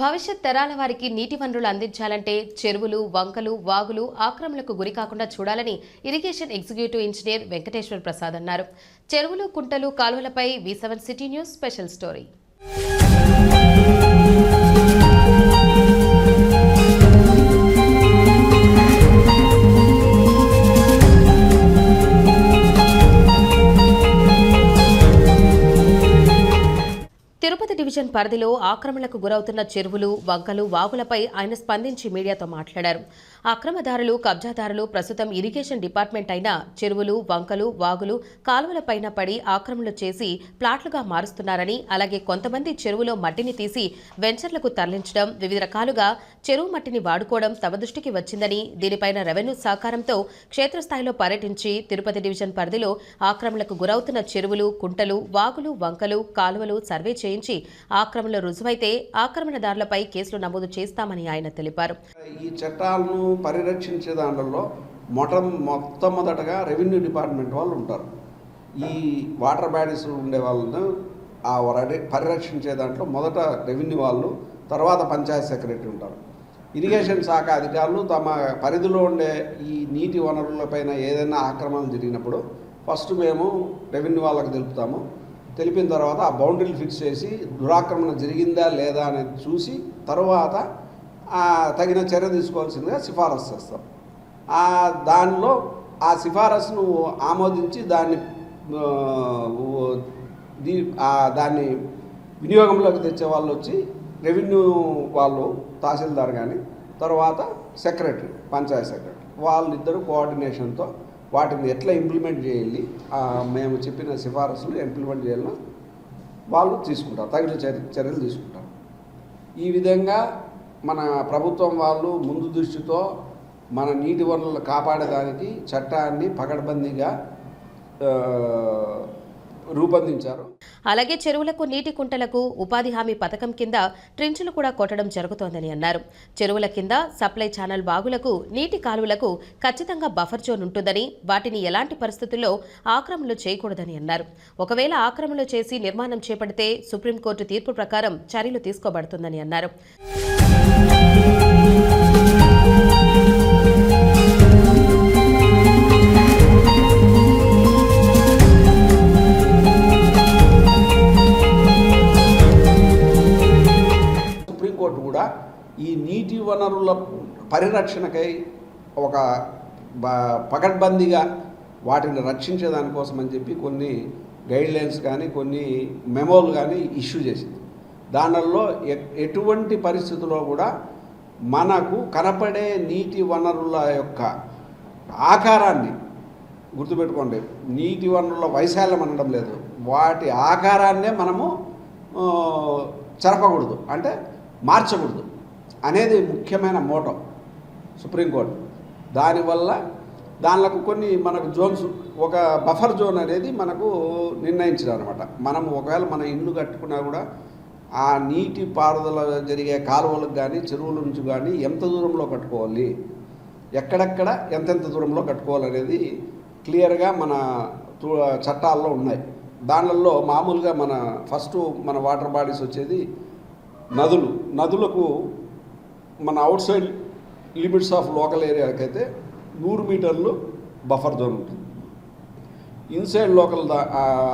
భవిష్యత్ తరాల వారికి నీటి వనరులు అందించాలంటే చెరువులు వంకలు వాగులు ఆక్రమణలకు గురి కాకుండా చూడాలని irrigation executive engineer Venkateshwar Prasad అన్నారు. చెరువులు కుంటలు కాలువలపై V seven city news special story. పరిధిలో ఆక్రమణలకు గురవుతున్న చెరువులు వంకలు వాగులపై ఆయన స్పందించి మీడియాతో మాట్లాడారు. అక్రమదారులు కబ్జాదారులు ప్రస్తుతం ఇరిగేషన్ డిపార్ట్మెంట్ అయిన చెరువులు వంకలు వాగులు కాలువలపైన పడి ఆక్రమణలు చేసి ప్లాట్లుగా మారుస్తున్నారని అలాగే కొంతమంది చెరువులో మట్టిని తీసి వెంచర్లకు తరలించడం వివిధ రకాలుగా చెరువు మట్టిని వాడుకోవడం తమ దృష్టికి వచ్చిందని దీనిపైన రెవెన్యూ సహకారంతో క్షేత్రస్థాయిలో పర్యటించి తిరుపతి డివిజన్ పరిధిలో ఆక్రమణలకు గురవుతున్న చెరువులు కుంటలు వాగులు వంకలు కాలువలు సర్వే చేయించి ఆక్రమణలు రుజువైతే ఆక్రమణదారులపై కేసులు నమోదు చేస్తామని ఆయన తెలిపారు. ఈ చట్టాలను పరిరక్షించే దాంట్లో మొట మొట్టమొదటగా రెవెన్యూ డిపార్ట్మెంట్ వాళ్ళు ఉంటారు. ఈ వాటర్ బాడీస్ ఉండే వాళ్ళను ఆ వర- పరిరక్షించే దాంట్లో మొదట రెవెన్యూ వాళ్ళు తర్వాత పంచాయత్ సెక్రటరీ ఉంటారు. ఇరిగేషన్ శాఖ అధికారులు తమ పరిధిలో ఉండే ఈ నీటి వనరులపైన ఏదైనా ఆక్రమణ జరిగినప్పుడు ఫస్ట్ మేము రెవెన్యూ వాళ్ళకి తెలుపుతాము. తెలిపిన తర్వాత ఆ బౌండరీలు ఫిక్స్ చేసి దురాక్రమణ జరిగిందా లేదా అనేది చూసి తర్వాత తగిన చర్య తీసుకోవాల్సిందిగా సిఫారసు చేస్తాం. దానిలో ఆ సిఫారసును ఆమోదించి దాన్ని దీ దాన్ని వినియోగంలోకి తెచ్చే వాళ్ళు వచ్చి రెవెన్యూ వాళ్ళు తహసీల్దార్ కానీ తర్వాత సెక్రటరీ పంచాయత్ సెక్రటరీ వాళ్ళిద్దరు కోఆర్డినేషన్తో వాటిని ఎట్లా ఇంప్లిమెంట్ చేయాలి మేము చెప్పిన సిఫారసులు ఇంప్లిమెంట్ చేయాలని వాళ్ళు తీసుకుంటారు తగిన చర్య చర్యలు తీసుకుంటారు. ఈ విధంగా మన ప్రభుత్వం వాళ్ళు ముందు దృష్టితో మన నీటి వనరులు కాపాడడానికి చట్టాన్ని పకడ్బందీగా రూపొందించారు. అలాగే చెరువులకు నీటి కుంటలకు ఉపాధి హామీ పథకం కింద ట్రించులు కూడా కొట్టడం జరుగుతోందని అన్నారు. చెరువుల కింద సప్లై ఛానల్ బాగులకు నీటి కాలువలకు ఖచ్చితంగా బఫర్ జోన్ ఉంటుందని వాటిని ఎలాంటి పరిస్థితుల్లో ఆక్రమణలు చేయకూడదని అన్నారు. ఒకవేళ ఆక్రమణలు చేసి నిర్మాణం చేపడితే సుప్రీంకోర్టు తీర్పు ప్రకారం చర్యలు తీసుకోబడుతుందని అన్నారు. పరిరక్షణకై ఒక బ- పకడ్బందీగా వాటిని రక్షించేదానికోసం అని చెప్పి కొన్ని గైడ్లైన్స్ కానీ కొన్ని మెమోలు కానీ ఇష్యూ చేసింది. దానిలో ఎటువంటి పరిస్థితుల్లో కూడా మనకు కనపడే నీటి వనరుల యొక్క ఆకారాన్ని గుర్తుపెట్టుకోండి. నీటి వనరుల వైశాల్యం అనడం లేదు. వాటి ఆకారాన్నే మనము చెరపకూడదు. అంటే మార్చకూడదు. అనేది ముఖ్యమైన మోటం. సుప్రీంకోర్టు. దానివల్ల దానిలకు కొన్ని మనకు జోన్స్ ఒక బఫర్ జోన్ అనేది మనకు నిర్ణయించారు అనమాట మనం ఒకవేళ మన ఇల్లు కట్టుకున్నా కూడా ఆ నీటి పారుదల జరిగే కాలువలకు కానీ చెరువుల నుంచి కానీ ఎంత దూరంలో కట్టుకోవాలి? ఎక్కడెక్కడ ఎంతెంత దూరంలో కట్టుకోవాలనేది క్లియర్గా మన తు- చట్టాల్లో ఉన్నాయి. దానిలో మామూలుగా మన ఫస్ట్ మన వాటర్ బాడీస్ వచ్చేది నదులు. నదులకు మన outside limits of local ఏరియాకైతే నూరు మీటర్లు బఫర్ జోన్ ఉంటుంది. ఇన్సైడ్ లోకల్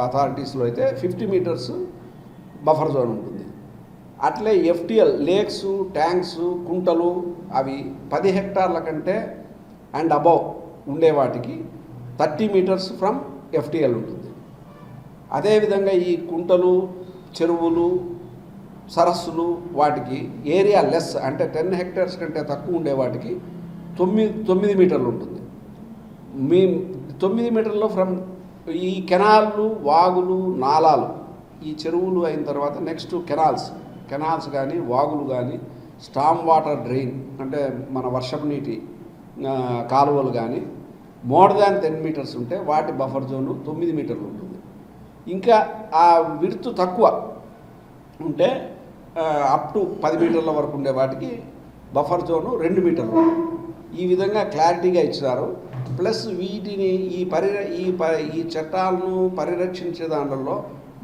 అథారిటీస్లో అయితే ఫిఫ్టీ మీటర్స్ బఫర్ జోన్ ఉంటుంది. అట్లే ఎఫ్టిఎల్ లేక్స్ ట్యాంక్స్ కుంటలు అవి పది హెక్టార్ల కంటే అండ్ అబవ్ ఉండే వాటికి థర్టీ మీటర్స్ ఫ్రమ్ ఎఫ్టిఎల్ ఉంటుంది. అదేవిధంగా ఈ కుంటలు చెరువులు సరస్సులు వాటికి ఏరియా లెస్ అంటే టెన్ హెక్టర్స్ కంటే తక్కువ ఉండే వాటికి తొమ్మిది తొమ్మిది మీటర్లు ఉంటుంది. మీ తొమ్మిది మీటర్లో ఫ్రమ్ ఈ కెనాళ్ళు వాగులు నాలాలు ఈ చెరువులు అయిన తర్వాత నెక్స్ట్ కెనాల్స్ కెనాల్స్ కానీ వాగులు కానీ స్టామ్ వాటర్ డ్రైన్ అంటే మన వర్షపు నీటి కాలువలు కానీ మోర్ దాన్ టెన్ మీటర్స్ ఉంటే వాటి బఫర్ జోను తొమ్మిది మీటర్లు ఉంటుంది. ఇంకా ఆ విడుతు తక్కువ ఉంటే అప్ టు పది మీటర్ల వరకు ఉండే వాటికి బఫర్ జోను రెండు మీటర్లు. ఈ విధంగా క్లారిటీగా ఇచ్చినారు. ప్లస్ వీటిని ఈ పరి ఈ ప ఈ చట్టాలను పరిరక్షించే దాంట్లో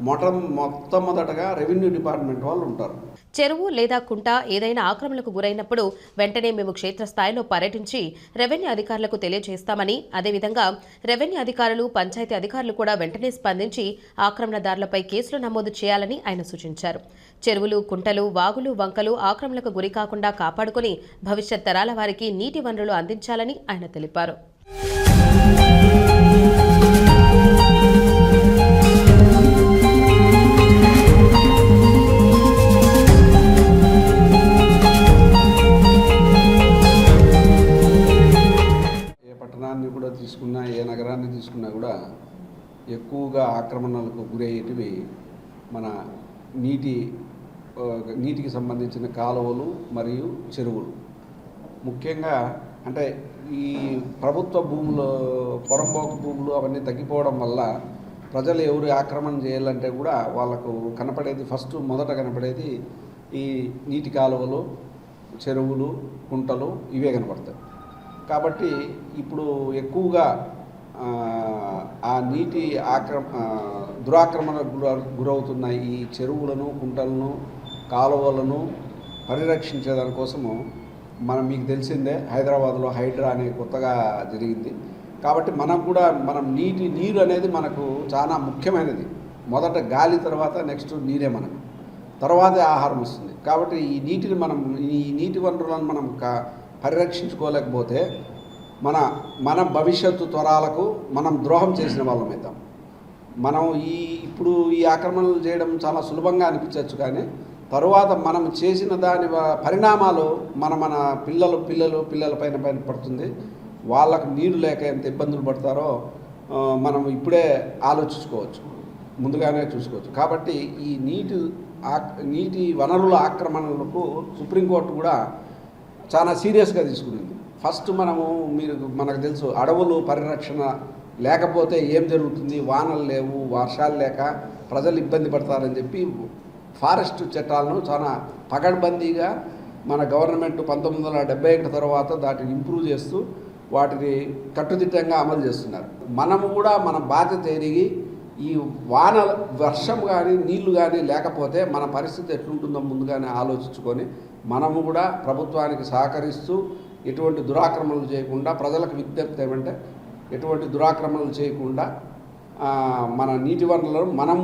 మొట్ట మొట్టమొదటగా రెవెన్యూ డిపార్ట్మెంట్ వాళ్ళు ఉంటారు. చెరువు లేదా కుంట ఏదైనా ఆక్రమణకు గురైనప్పుడు వెంటనే మేము క్షేత్రస్థాయిలో పర్యటించి రెవెన్యూ అధికారులకు తెలియజేస్తామని అదేవిధంగా రెవెన్యూ అధికారులు పంచాయతీ అధికారులు కూడా వెంటనే స్పందించి ఆక్రమణదారులపై కేసులు నమోదు చేయాలని ఆయన సూచించారు. చెరువులు కుంటలు వాగులు వంకలు ఆక్రమణలకు గురి కాకుండా కాపాడుకుని భవిష్యత్ తరాల వారికి నీటి వనరులు అందించాలని ఆయన తెలిపారు. ఎక్కువగా ఆక్రమణలకు గురయ్యేటివి మన నీటి నీటికి సంబంధించిన కాలువలు మరియు చెరువులు. ముఖ్యంగా అంటే ఈ ప్రభుత్వ భూములు పొరంబోకు భూములు అవన్నీ తగ్గిపోవడం వల్ల ప్రజలు ఎవరు ఆక్రమణ చేయాలంటే కూడా వాళ్ళకు కనపడేది ఫస్ట్ మొదట కనపడేది ఈ నీటి కాలువలు చెరువులు కుంటలు ఇవే కనపడతాయి. కాబట్టి ఇప్పుడు ఎక్కువగా ఆ, నీటి ఆక్రమ దురాక్రమణకు గుర గురవుతున్న ఈ చెరువులను కుంటలను కాలువలను పరిరక్షించేదానికోసము మనం మీకు తెలిసిందే హైదరాబాద్లో హైడ్రా అనే కొత్తగా జరిగింది. కాబట్టి మనం కూడా మనం నీటి నీరు అనేది మనకు చాలా ముఖ్యమైనది. మొదట గాలి తర్వాత నెక్స్ట్ నీరే మనకు. తర్వాతే ఆహారం వస్తుంది. కాబట్టి ఈ నీటిని మనం ఈ నీటి వనరులను మనం కా పరిరక్షించుకోలేకపోతే మన మన భవిష్యత్తు త్వరాలకు మనం ద్రోహం చేసిన వాళ్ళం అవుతాం మనం ఈ ఇప్పుడు ఈ ఆక్రమణలు చేయడం చాలా సులభంగా అనిపించవచ్చు కానీ తరువాత మనం చేసిన దాని వ- పరిణామాలు మన మన పిల్లలు పిల్లలు పిల్లల పైన పైన పడుతుంది. వాళ్ళకు నీరు లేక ఎంత ఇబ్బందులు పడతారో మనం ఇప్పుడే ఆలోచించుకోవచ్చు. ముందుగానే చూసుకోవచ్చు. కాబట్టి ఈ నీటి నీటి వనరుల ఆక్రమణలకు సుప్రీంకోర్టు కూడా చాలా సీరియస్గా తీసుకునింది. ఫస్ట్ మనము మీరు మనకు తెలుసు అడవులు పరిరక్షణ లేకపోతే ఏం జరుగుతుంది? వానలు లేవు వర్షాలు లేక ప్రజలు ఇబ్బంది పడతారని చెప్పి ఫారెస్ట్ చట్టాలను చాలా పకడ్బందీగా మన గవర్నమెంట్ పంతొమ్మిది వందల డెబ్బై ఒకటి తర్వాత దాటిని ఇంప్రూవ్ చేస్తూ వాటిని కట్టుదిట్టంగా అమలు చేస్తున్నారు. మనము కూడా మన బాధ్యత ఎరిగి ఈ వాన వర్షం కానీ నీళ్ళు కానీ లేకపోతే మన పరిస్థితి ఎట్లుంటుందో ముందుగానే ఆలోచించుకొని మనము కూడా ప్రభుత్వానికి సహకరిస్తూ ఎటువంటి దురాక్రమణలు చేయకుండా ప్రజలకు విజ్ఞప్తి ఏమంటే ఎటువంటి దురాక్రమణలు చేయకుండా మన నీటి వనరులను మనం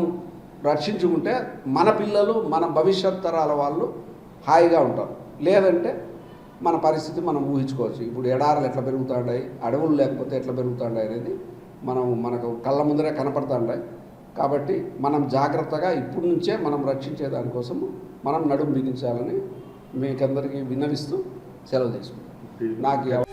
రక్షించుకుంటే మన పిల్లలు మన భవిష్యత్ తరాల వాళ్ళు హాయిగా ఉంటారు. లేదంటే మన పరిస్థితి మనం ఊహించుకోవచ్చు. ఇప్పుడు ఎడారులు ఎట్లా పెరుగుతుంటాయి అడవులు లేకపోతే ఎట్లా పెరుగుతుంటాయి అనేది మనం మనకు కళ్ళ ముందరే కనపడుతుంటాయి కాబట్టి మనం జాగ్రత్తగా ఇప్పటి నుంచే మనం రక్షించే దానికోసం మనం నడుము బిగించాలని మీకందరికీ విన్నవిస్తూ సెలవు తీసుకుంటాం నాకు ఈ అవ-